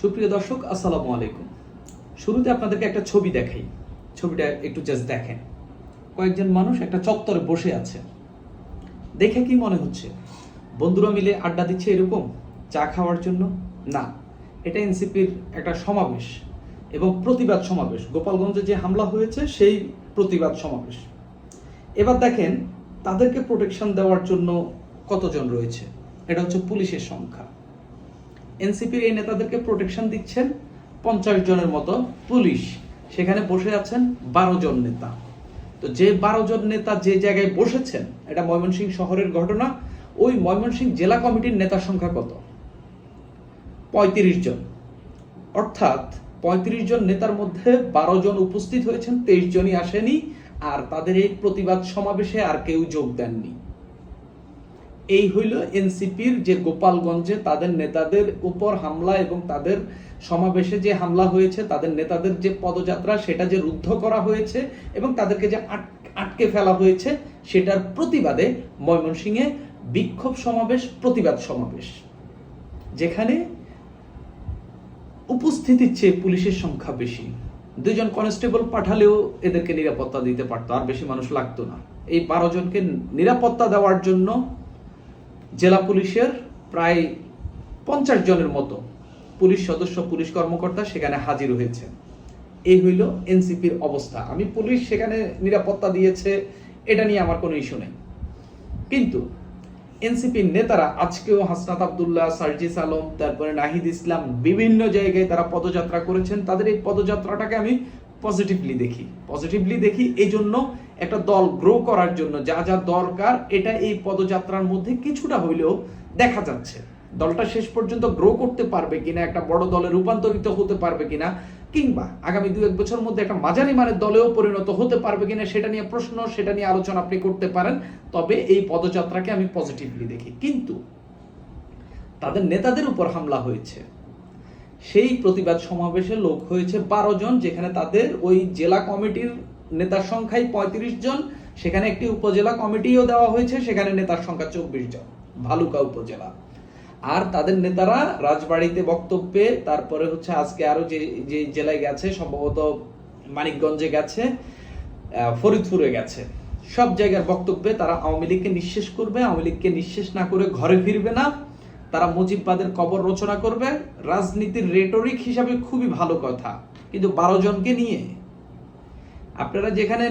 সুপ্রিয় দর্শক, আসসালামু আলাইকুম। শুরুতে আপনাদেরকে একটা ছবি দেখাই। ছবিটা একটু জাস্ট দেখেন। কয়েকজন মানুষ একটা চত্বরে বসে আছে। দেখে কি মনে হচ্ছে? বন্ধুরা মিলে আড্ডা দিচ্ছে এরকম? চা খাওয়ার জন্য? না। এটা এনসিপির একটা সমাবেশ এবং প্রতিবাদ সমাবেশ। গোপালগঞ্জে যে হামলা হয়েছে, সেই প্রতিবাদ সমাবেশ। এবার দেখেন, তাদেরকে প্রোটেকশন দেওয়ার জন্য কতজন রয়েছে? এটা হচ্ছে পুলিশের সংখ্যা। এনসিপির এই নেতাদেরকে প্রোটেকশন দিচ্ছেন পঞ্চাশ জনের মতো পুলিশ। সেখানে বসে আছেন বারো জন নেতা। তো যে বারো জন নেতা যে জায়গায় বসেছেন, এটা ময়মনসিংহ শহরের ঘটনা, ওই ময়মনসিংহ জেলা কমিটির নেতার সংখ্যা কত? পঁয়ত্রিশ জন। অর্থাৎ পঁয়ত্রিশ জন নেতার মধ্যে বারো জন উপস্থিত হয়েছেন, তেইশ জনই আসেনি, আর তাদের এই প্রতিবাদ সমাবেশে আর কেউ যোগ দেননি। এই হইল এনসিপির যে গোপালগঞ্জে তাদের নেতাদের উপর হামলা এবং তাদের সমাবেশে যে হামলা হয়েছে, তাদের নেতাদের যে পদযাত্রা, সেটা যে রুদ্ধ করা হয়েছে এবং তাদেরকে যে আটকে ফেলা হয়েছে, সেটার প্রতিবাদে ময়মনসিংহে বিক্ষোভ সমাবেশ, প্রতিবাদ সমাবেশ। যেখানে উপস্থিতির চেয়ে পুলিশের সংখ্যা বেশি। দুইজন কনস্টেবল পাঠালেও এদেরকে নিরাপত্তা দিতে পারতো, আর বেশি মানুষ লাগতো না। এই বারো জনকে নিরাপত্তা দেওয়ার জন্য জেলা পুলিশের প্রায় পঞ্চাশ জনের মতো পুলিশ সদস্য, পুলিশ কর্মকর্তা সেখানে হাজির হয়েছে। এই হইল এনসিপির অবস্থা। আমি পুলিশ সেখানে নিরাপত্তা দিয়েছে, এটা নিয়ে আমার কোনো ইস্যু নেই। কিন্তু এনসিপির নেতারা আজকেও হাসনাত আবদুল্লাহ, সার্জিস আলম, তারপরে নাহিদ ইসলাম বিভিন্ন জায়গায় তারা পদযাত্রা করেছেন। তাদের এই পদযাত্রাটাকে আমি পজিটিভলি দেখি। পজিটিভলি দেখি এই জন্য একটা দল গ্রো করার জন্য যা যা দরকার, এটা এই পদযাত্রার মধ্যে কিছুটা হইলেও দেখা যাচ্ছে। দলটা শেষ পর্যন্ত গ্রো করতে পারবে কিনা, একটা বড় দলে রূপান্তরিত হতে পারবে কিনা, কিংবা আগামী দু এক বছর মধ্যে একটা মাঝারি মানের দলেও পরিণত হতে পারবে কিনা, সেটা নিয়ে প্রশ্ন, সেটা নিয়ে আলোচনা আপনি করতে পারেন। তবে এই পদযাত্রাকে আমি পজিটিভলি দেখি। কিন্তু তাদের নেতাদের উপর হামলা হয়েছে। সেই প্রতিবাদ সমাবেশে লোক হয়েছে বারো জন, যেখানে তাদের ওই জেলা কমিটির নেতার সংখ্যাই পঁয়ত্রিশ জন, সেখানে একটি উপজেলা কমিটিও দেওয়া হয়েছে, সেখানে নেতার সংখ্যা চব্বিশ জন, ভালুকা উপজেলা। আর তাদের নেতারা রাজবাড়িতে বক্তব্যে, তারপরে হচ্ছে আজকে আরও যে যে জেলায় গেছে, সম্ভবত মানিকগঞ্জে গেছে ফরিদপুরে গেছে। সব জায়গার বক্তব্যে তারা আওয়ামী লীগকে নিঃশেষ করবে, আওয়ামী লীগকে নিঃশেষ না করে ঘরে ফিরবে না। তারা মুজিববাদের কবর রচনা করবে। রাজনীতির রেটরিক হিসাবে খুবই ভালো কথা। কিন্তু বারো জনকে নিয়ে আপনারা যেখানে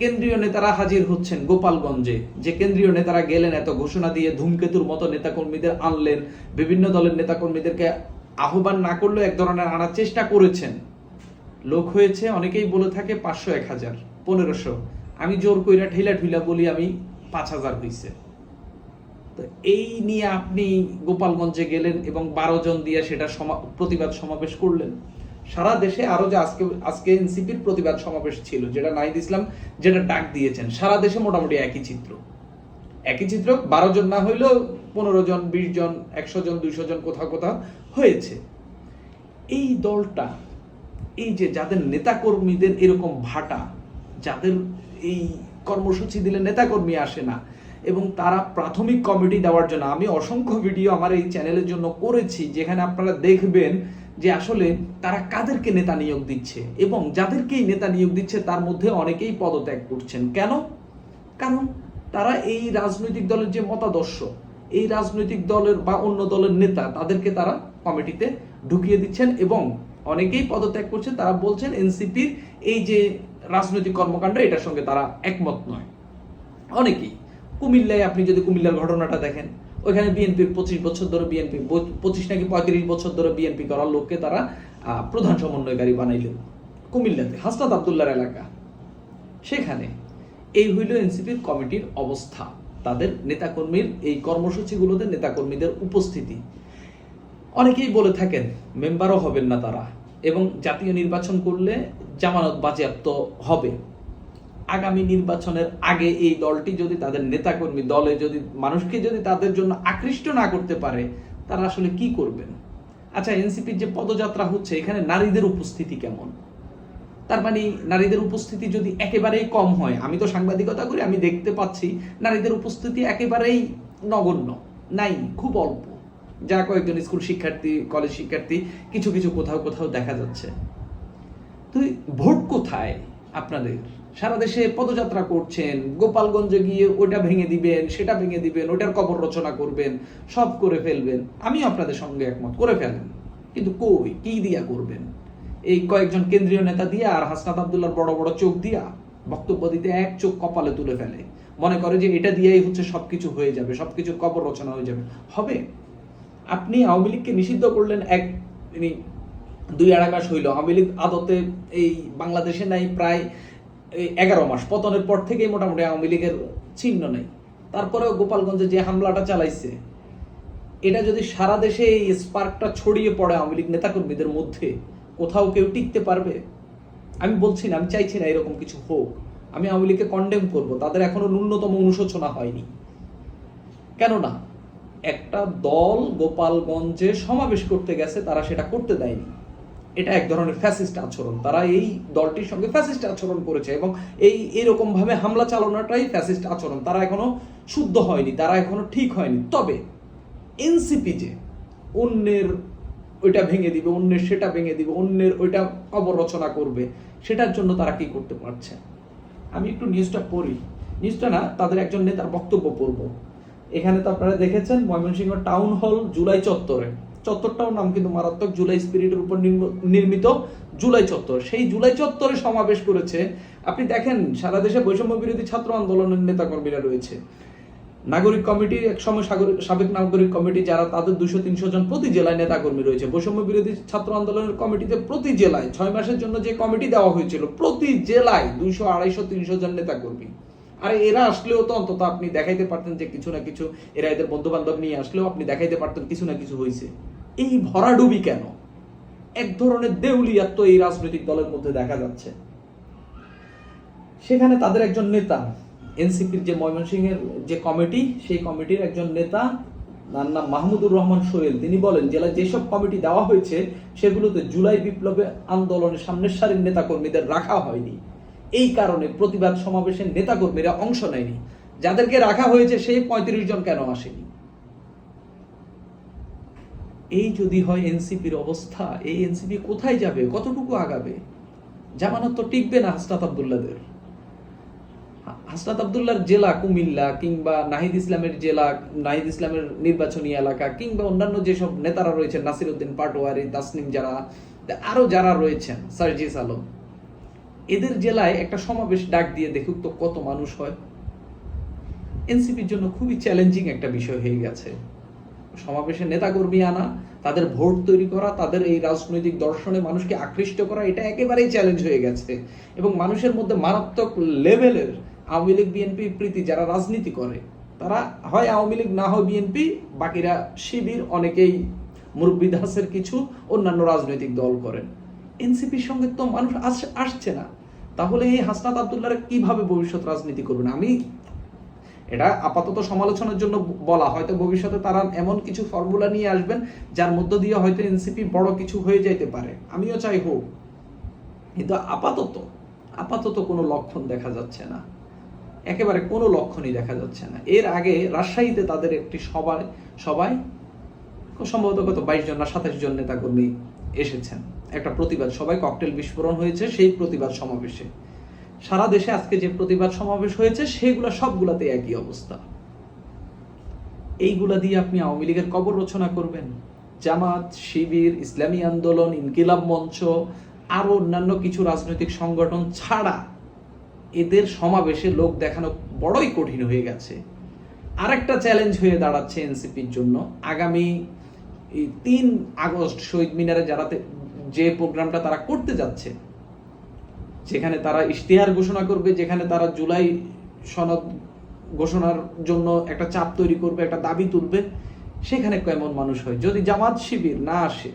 কেন্দ্রীয় নেতারা হাজির হচ্ছেন গোপালগঞ্জে, যে কেন্দ্রীয় নেতারা গেলেন, এত ঘোষণা দিয়ে ধূমকেতুর মতো নেতাকর্মীদের আনলেন, বিভিন্ন দলের নেতাকর্মীদেরকে আহ্বান না করলেও এক ধরনের আনার চেষ্টা করেছেন। লোক হয়েছে, অনেকেই বলে থাকে পাঁচশো, এক হাজার, পনেরোশো। আমি জোর কইরা ঠেলা ঠুলা বলি, আমি পাঁচ হাজার হইছে। তো এই নিয়ে আপনি গোপালগঞ্জে গেলেন এবং বারো জন দিয়ে সেটা প্রতিবাদ সমাবেশ করলেন? সারা দেশে আরও যে আজকে আজকে এনসিপির প্রতিবাদ সমাবেশ ছিল, যেটা নাহিদ ইসলাম যেটা ডাক দিয়েছেন, সারা দেশে মোটামুটি একই চিত্র। একই চিত্র, বারো জন না হইলেও পনেরো জন, বিশ জন, একশো জন, দুইশো জন কোথাও কোথাও হয়েছে। এই দলটা, এই যে যাদের নেতাকর্মীদের এরকম ভাটা, যাদের এই কর্মসূচি দিলে নেতাকর্মী আসে না, এবং তারা প্রাথমিক কমিটি দেওয়ার জন্য, আমি অসংখ্য ভিডিও আমার এই চ্যানেলের জন্য করেছি, যেখানে আপনারা দেখবেন যে আসলে তারা কাদেরকে নেতা নিয়োগ দিচ্ছে এবং যাদেরকেই নেতা নিয়োগ দিচ্ছে তার মধ্যে অনেকেই পদত্যাগ করছেন। কেন? কারণ তারা এই রাজনৈতিক দলের যে মতাদর্শ, এই রাজনৈতিক দলের বা অন্য দলের নেতা, তাদেরকে তারা কমিটিতে ঢুকিয়ে দিচ্ছেন এবং অনেকেই পদত্যাগ করছেন। তারা বলছেন এনসিপির এই যে রাজনৈতিক কর্মকাণ্ড, এটার সঙ্গে তারা একমত নয়। অনেকেই। কুমিল্লায় আপনি যদি কুমিল্লার ঘটনাটা দেখেন ওইখানে বিএনপির পঁচিশ বছর ধরে বিএনপি পঁচিশ নাকি পঁয়ত্রিশ বছর ধরে বিএনপি করার লোককে তারা প্রধান সমন্বয়কারী বানাইলেন কুমিল্লাতে, হাসনাত আবদুল্লার এলাকা। সেখানে এই হইল এনসিপির কমিটির অবস্থা, তাদের নেতাকর্মীর এই কর্মসূচিগুলোতে নেতাকর্মীদের উপস্থিতি। অনেকেই বলে থাকেন, মেম্বারও হবেন না তারা এবং জাতীয় নির্বাচন করলে জামানত বাজেয়াপ্ত হবে। আগামী নির্বাচনের আগে এই দলটি যদি তাদের নেতাকর্মী দলে যদি, মানুষকে যদি তাদের জন্য আকৃষ্ট না করতে পারে, তারা আসলে কি করবেন? আচ্ছা এনসিপির যে পদযাত্রা হচ্ছে, এখানে নারীদের উপস্থিতি কেমন? তার মানে নারীদের উপস্থিতি যদি একেবারেই কম হয়, আমি তো সাংবাদিকতা করি, আমি দেখতে পাচ্ছি নারীদের উপস্থিতি একেবারেই নগণ্য, নাই, খুব অল্প। যা কয়েকজন স্কুল শিক্ষার্থী, কলেজ শিক্ষার্থী, কিছু কিছু কোথাও কোথাও দেখা যাচ্ছে। তুই ভোট কোথায় আপনাদের? সারা দেশে পদযাত্রা করছেন, গোপালগঞ্জে গিয়ে ওইটা ভেঙে দিবেন, সেটা ভেঙে দিবেন ওটার কবর রচনা করবেন, সব করে ফেলবেন। আমি আপনাদের সঙ্গে একমত, করে ফেলেন। কিন্তু কই, কি দিয়া করবেন? এই কয়েকজন কেন্দ্রীয় নেতা দিয়া আর হাসনাত আবদুল্লার বড় বড় চোখ দিয়া বক্তব্য দিতে এক চোখ কপালে তুলে ফেলে। মনে করে যে এটা দিয়েই হচ্ছে সবকিছু হয়ে যাবে সবকিছু কবর রচনা হয়ে যাবে। হবে? আপনি আওয়ামী লীগকে নিষিদ্ধ করলেন এক দুই আড়াকাশ হইল। আওয়ামী লীগ আদতে এই বাংলাদেশে নাই, প্রায় এগারো মাস, পতনের পর থেকেই মোটামুটি আওয়ামী লীগের চিহ্ন নেই। তারপরেও গোপালগঞ্জে যে হামলাটা চালাইছে, এটা যদি সারা দেশে এই স্পার্কটা ছড়িয়ে পড়ে আওয়ামী লীগ নেতাকর্মীদের মধ্যে, কোথাও কেউ টিকতে পারবে? আমি বলছি না, আমি চাইছি না এরকম কিছু হোক। আমি আওয়ামী লীগকে কন্ডেম করব, তাদের এখনও ন্যূনতম অনুশোচনা হয়নি। কেননা, একটা দল গোপালগঞ্জে সমাবেশ করতে গেছে, তারা সেটা করতে দেয়নি। এটা এক ধরনের ফ্যাসিস্ট আচরণ। তারা এই দলটির সঙ্গে ফ্যাসিস্ট আচরণ করেছে এবং এই এরকম ভাবে হামলা চালানোটাই ফ্যাসিস্ট আচরণ। তারা এখনও শুদ্ধ হয়নি, তারা এখনও ঠিক হয়নি। তবে এনসিপি যে অন্যের ওইটা ভেঙে দিবে, অন্যের সেটা ভেঙে দিবে, অন্যের ওইটা কবর রচনা করবে, সেটার জন্য তারা কি করতে পারছে? আমি একটু নিউজটা পড়ি। নিউজটা না, তাদের একজন নেতার বক্তব্য পড়ব। এখানে তো আপনারা দেখেছেন ময়মনসিংহ টাউন হল জুলাই চত্বরে। চত্বরটাও নাম কিন্তু মারাত্মক জুলাই স্পিরিটের উপর নির্মিত জুলাই চত্বর। সেই জুলাই চত্বরে সমাবেশ করেছে, আপনি দেখেন, সারা দেশে বৈষম্য বিরোধী ছাত্র আন্দোলনের নেতাকর্মীরা রয়েছে। নাগরিক কমিটি, এক সময় সাবেক নাগরিক কমিটি যারা, তাদের দুশো তিনশো জন প্রতি জেলায় নেতাকর্মী রয়েছে। বৈষম্য বিরোধী ছাত্র আন্দোলনের কমিটিতে প্রতি জেলায়, ছয় মাসের জন্য যে কমিটি দেওয়া হয়েছিল, প্রতি জেলায় দুইশো আড়াইশো তিনশো জন নেতাকর্মী। আর এরা আসলেও তো অন্তত আপনি দেখাইতে পারতেন যে কিছু না কিছু, এরা এদের বন্ধু বান্ধব নিয়ে আসলেও আপনি দেখাইতে পারতেন কিছু না কিছু হয়েছে এই ভরাডুবি কেন? এক ধরনের দেউলিয়াত্ম এই রাজনৈতিক দলের মধ্যে দেখা যাচ্ছে। সেখানে তাদের একজন নেতা, এনসিপির যে ময়মনসিংহের যে কমিটি, সেই কমিটির একজন নেতা, তার নাম মাহমুদুর রহমান সোহেল তিনি বলেন, জেলায় যেসব কমিটি দেওয়া হয়েছে, সেগুলোতে জুলাই বিপ্লবে আন্দোলনের সামনের সারির নেতাকর্মীদের রাখা হয়নি। এই কারণে প্রতিবাদ সমাবেশের নেতাকর্মীরা অংশ নেয়নি। যাদেরকে রাখা হয়েছে সেই পঁয়ত্রিশ জন কেন আসেনি? এই যদি হয় এনসিপির অবস্থা, এই এনসিপি কোথায় যাবে? কতটুকু আগাবে? জামানত তো টিকবে না হাসনাত আবদুল্লাদের। হাসনাত আবদুল্লার জেলা কুমিল্লা কিংবা নাহিদ ইসলামের জেলা, নাহিদ ইসলামের নির্বাচনী এলাকা কিংবা অন্যান্য যেসব নেতারা রয়েছেন নাসির উদ্দিন পাটোয়ারি, তাসনিম যারা আরও যারা রয়েছেন, সার্জিস আলম, এদের জেলায় একটা সমাবেশ ডাক দিয়ে দেখুক তো কত মানুষ হয়। এনসিপির জন্য খুবই চ্যালেঞ্জিং একটা বিষয় হয়ে গেছে। সমাবেশে নেতাকর্মী আনা, তাদের ভোট তৈরি করা, তাদের এই রাজনৈতিক দর্শনে মানুষকে আকৃষ্ট করা, এটা একেবারেই চ্যালেঞ্জ হয়ে গেছে। এবং মানুষের মধ্যে মারাত্মক লেভেলের আওয়ামী লীগ বিএনপি প্রীতি যারা রাজনীতি করে, তারা হয় আওয়ামী লীগ, না হয় বিএনপি বাকিরা শিবির, অনেকেই মুরব্বী দাসের কিছু, অন্যান্য রাজনৈতিক দল করেন। এনসিপির সঙ্গে তো মানুষ আস- আসছে না। তাহলে এই হাসনাত আবদুল্লাহ কীভাবে ভবিষ্যৎ রাজনীতি করবেন? আমি এটা আপাতত সমালোচনার জন্য বলা। হয়তো ভবিষ্যতে তারা এমন কিছু ফর্মুলা নিয়ে আসবেন, যার মধ্য দিয়ে হয়তো এনসিপি বড় কিছু হয়ে যাইতে পারে। আমিও চাই হোক। কিন্তু আপাতত আপাতত কোনো লক্ষণ দেখা যাচ্ছে না। একেবারে কোনো লক্ষণই দেখা যাচ্ছে না। এর আগে রাজশাহীতে তাদের একটি সভায় সবাই সম্ভবত কত বাইশ জন না সাতাশ জন নেতাকর্মী এসেছেন। একটা প্রতিবাদ, সবাই ককটেল বিস্ফোরণ হয়েছে, সেই প্রতিবাদ সমাবেশে। সারা দেশে আজকে যে প্রতিবাদ সমাবেশ হয়েছে, সেগুলো সবগুলাতে একই অবস্থা। এইগুলা দিয়ে আপনি আওয়ামী লীগের কবর রচনা করবেন। জামাত, শিবির, ইসলামী আন্দোলন, ইনকিলাব মঞ্চ, আরও অন্যান্য কিছু রাজনৈতিক সংগঠন ছাড়া এদের সমাবেশে লোক দেখানো বড়ই কঠিন হয়ে গেছে। আরেকটা চ্যালেঞ্জ হয়ে দাঁড়াচ্ছে এনসিপির জন্য। আগামী তিন আগস্ট শহীদ মিনারে যারা যে প্রোগ্রামটা তারা করতে যাচ্ছে যেখানে তারা ইশতেহার ঘোষণা করবে, যেখানে তারা জুলাই সনদ ঘোষণার জন্য একটা চাপ তৈরি করবে, একটা দাবি তুলবে, সেখানে কেমন মানুষ হয়? যদি জামাত শিবির না আসে,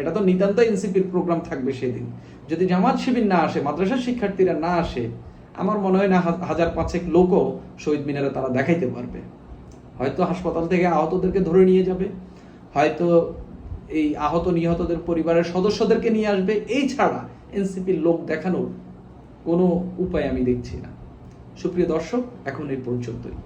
এটা তো নিতান্ত এনসিপির প্রোগ্রাম থাকবে সেদিন, যদি জামাত শিবির না আসে, মাদ্রাসার শিক্ষার্থীরা না আসে, আমার মনে হয় না হাজার পাঁচেক লোকও শহীদ মিনারে তারা দেখাইতে পারবে। হয়তো হাসপাতাল থেকে আহতদেরকে ধরে নিয়ে যাবে, হয়তো এই আহত নিহতদের পরিবারের সদস্যদেরকে নিয়ে আসবে, এই ছাড়া এনসিপির লোক দেখানোর কোনো উপায় আমি দেখছি না। সুপ্রিয় দর্শক এখন এই পর্যন্তই